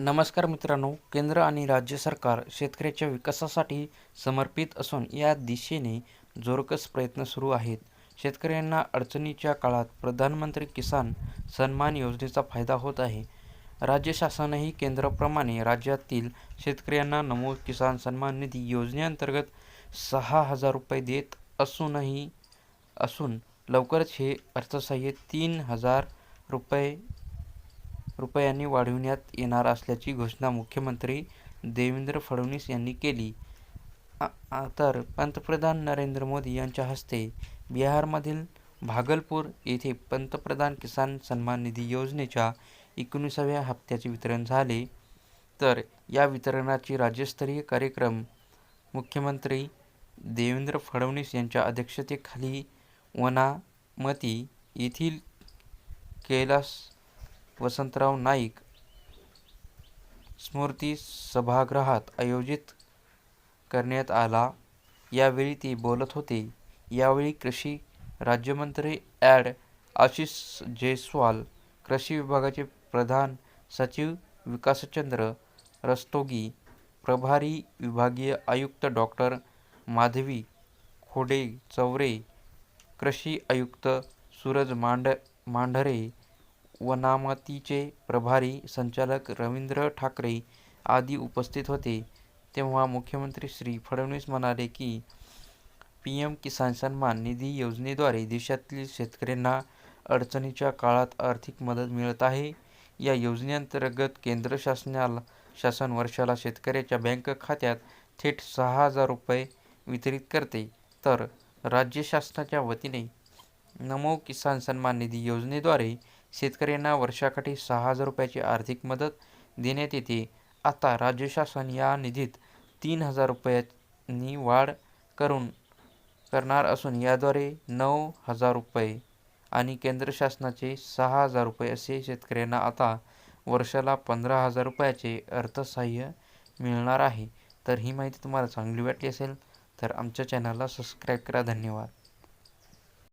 नमस्कार मित्रांनो केंद्र आणि राज्य सरकार शेतकऱ्याच्या विकासासाठी समर्पित असून या दिशेने जोरकस प्रयत्न सुरू आहेत. शेतकऱ्यांना अडचणीच्या काळात प्रधानमंत्री किसान सन्मान योजनेचा फायदा होत आहे. राज्य शासनही केंद्राप्रमाणे राज्यातील शेतकऱ्यांना नमो किसान सन्मान निधी योजनेअंतर्गत सहा हजार रुपये देत असूनही असून लवकरच हे अर्थसहाय्य तीन हजार रुपये रुपयांनी वाढविण्यात येणार असल्याची घोषणा मुख्यमंत्री देवेंद्र फडणवीस यांनी केली. तर पंतप्रधान नरेंद्र मोदी यांच्या हस्ते बिहारमधील भागलपूर येथे पंतप्रधान किसान सन्मान निधी योजनेच्या एकोणीसाव्या हप्त्याचे वितरण झाले. तर या वितरणाची राज्यस्तरीय कार्यक्रम मुख्यमंत्री देवेंद्र फडणवीस यांच्या अध्यक्षतेखाली वनामती येथील कैलास वसंतराव नाईक स्मृती सभागृहात आयोजित करण्यात आला. यावेळी ते बोलत होते. यावेळी कृषी राज्यमंत्री ॲड आशिष जयस्वाल कृषी विभागाचे प्रधान सचिव विकासचंद्र रस्तोगी प्रभारी विभागीय आयुक्त डॉक्टर माधवी खोडे चौरे कृषी आयुक्त सूरज मांड मांढरे वनामतीचे प्रभारी संचालक रवींद्र ठाकरे आदी उपस्थित होते. तेव्हा मुख्यमंत्री श्री फडणवीस म्हणाले की पी एम किसान सन्मान निधी योजनेद्वारे देशातील शेतकऱ्यांना अडचणीच्या काळात आर्थिक मदत मिळत आहे. या योजनेअंतर्गत केंद्र शासनाला शासन वर्षाला शेतकऱ्याच्या बँक खात्यात थेट सहा हजार रुपये वितरित करते. तर राज्य शासनाच्या वतीने नमो किसान सन्मान निधी योजनेद्वारे शेतकऱ्यांना वर्षाकाठी सहा हजार रुपयाची आर्थिक मदत देण्यात येते. आता राज्य शासन या निधीत तीन हजार रुपयांनी वाढ करून करणार असून याद्वारे नऊ हजार रुपये आणि केंद्र शासनाचे सहा हजार रुपये असे शेतकऱ्यांना आता वर्षाला पंधरा हजार रुपयाचे अर्थसहाय्य मिळणार आहे. तर ही माहिती तुम्हाला चांगली वाटली असेल तर आमच्या चॅनलला सबस्क्राईब करा. धन्यवाद.